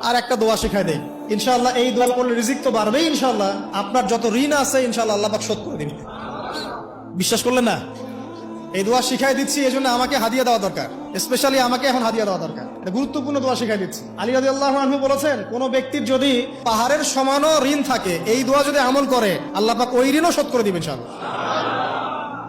আর একটা দোয়া শেখায় দেই। ইনশাআল্লাহ এই দোয়া করলে রিজিক তো বাড়বেই ইনশাআল্লাহ। আপনার যত ঋণ আছে, ইনশাআল্লাহ আল্লাহ পাক শোধ করে দিন বিশ্বাস করলেন না? এই দোয়া শিখাই দিচ্ছি এই জন্য আমাকে হাদিয়া দেওয়া দরকার। স্পেশালি আমাকে এখন হাদিয়া দেওয়া দরকার। গুরুত্বপূর্ণ দোয়া শিখাই দিচ্ছি। আলী রাজি আল্লাহ আনহু বলেছেন, কোন ব্যক্তির যদি পাহাড়ের সমানও ঋণ থাকে, এই দোয়া যদি আমল করে, আল্লাহ পাক ওই ঋণও শোধ করে দিবেন ইনশাআল্লাহ। আর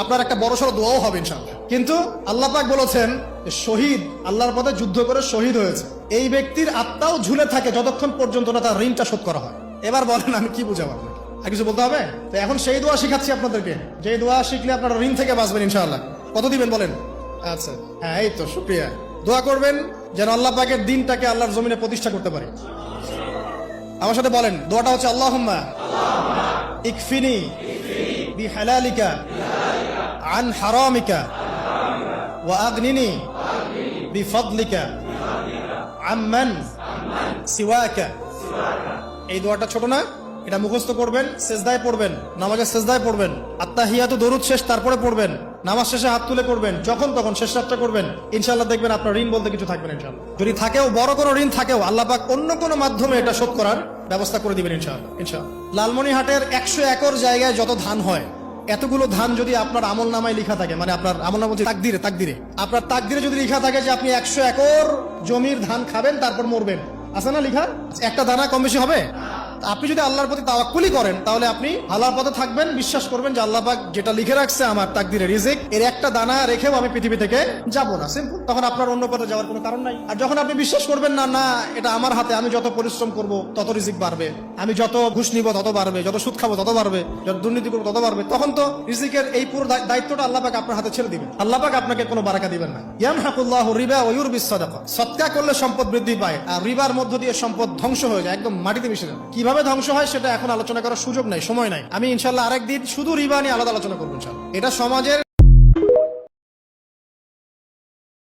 আপনার একটা বড় সড়ো দোয়াও হবে ইনশাল্লাহ কিন্তু আল্লাহ পাক বলেছেন শহীদ, আল্লাহর পথে যুদ্ধ করে শহীদ হয়েছে। এই ব্যক্তির আত্মাও ঝুলে থাকে যতক্ষণ পর্যন্ত না তার ঋণটা শোধ করা হয়। এবার বলেন, আমি কি বুঝাবো আপনাকে? আর কিছু বলতে হবে? তো এখন সেই দোয়া শিখাচ্ছি আপনাদেরকে। যে দোয়া শিখলে আপনারা ঋণ থেকে বাঁচবেন ইনশাআল্লাহ। কত দিবেন বলেন? আচ্ছা হ্যাঁ এই তো সুপ্রিয়া দোয়া করবেন যেন আল্লাহ পাকের দিনটাকে আল্লাহর জমিনে প্রতিষ্ঠা করতে পারে। আমার সাথে বলেন, দোয়াটা হচ্ছে আল্লাহ ইকফিনি, বিহালালিকা عن حرامك وأغنني بفضلك عمن سواك এই দোয়াটা ছোট না এটা মুখস্থ করবেন সেজদায় পড়বেন নামাজের সেজদায় পড়বেন আত্মাহিয়াত দরুদ শেষ তারপরে পড়বেন নামাজ শেষে হাত তুলে করবেন যখন তখন শেষ রাতটা করবেন ইনশাল্লাহ দেখবেন আপনার ঋণ বলতে কিছু থাকবে না ইনশাল্লাহ যদি থাকেও বড় কোনো ঋণ থাকেও আল্লাহ পাক অন্য কোনো মাধ্যমে এটা শোধ করার ব্যবস্থা করে দিবেন ইনশাআল্লাহ ইনশাআল্লাহ লালমনিহাটের একশো একর জায়গায় যত ধান হয় এতগুলো ধান যদি আপনার আমল নামায় লেখা থাকে মানে আপনার আমল নাম তাকদিরে তাকদিরে। আপনার তাক দিরে যদি লেখা থাকে যে আপনি একশো একর জমির ধান খাবেন, তারপর মরবেন। আছে না লেখা? একটা দানা কম বেশি হবে? আপনি যদি আল্লাহর প্রতি তাওয়াক্কুলি করেন, তাহলে আপনি আল্লাহর পথে থাকবেন, বিশ্বাস করবেন যে আল্লাহ পাক যেটা লিখে রাখছে আমার তাকদিরে রিজিক, এর একটা দানা রেখেও আমি পৃথিবী থেকে যাব না। সিম্পল তখন আপনার অন্য পথে যাওয়ার কোনো কারণ নাই। আর যখন আপনি বিশ্বাস করবেন, না না, এটা আমার হাতে, আমি যত পরিশ্রম করব, তত রিজিক বাড়বে। আমি যত ঘুষ নিব, তত বাড়বে, যত সুদ খাব, তত বাড়বে, যত দুর্নীতি করব, তত বাড়বে। তখন তো রিজিকের এই পুরো দায়িত্বটা আল্লাহ পাক আপনার হাতে ছেড়ে দিবেন। আল্লাহ পাক আপনাকে কোনো বারাকা দিবেন না। ইয়াম হাকুল্লাহ রিবা ওয়ুর বিসাদাকা সৎকা করলে সম্পদ বৃদ্ধি পায়, আর রিবার মধ্য দিয়ে সম্পদ ধ্বংস হয়ে যায়, একদম মাটিতে মিশে যায়। কীভাবে ধ্বংস হয়, সেটা এখন আলোচনা করার সুযোগ নাই, সময় নাই। আমি ইনশাল্লাহ আরেকদিন শুধু রিবা নিয়ে আলাদা আলোচনা করব এটা সমাজের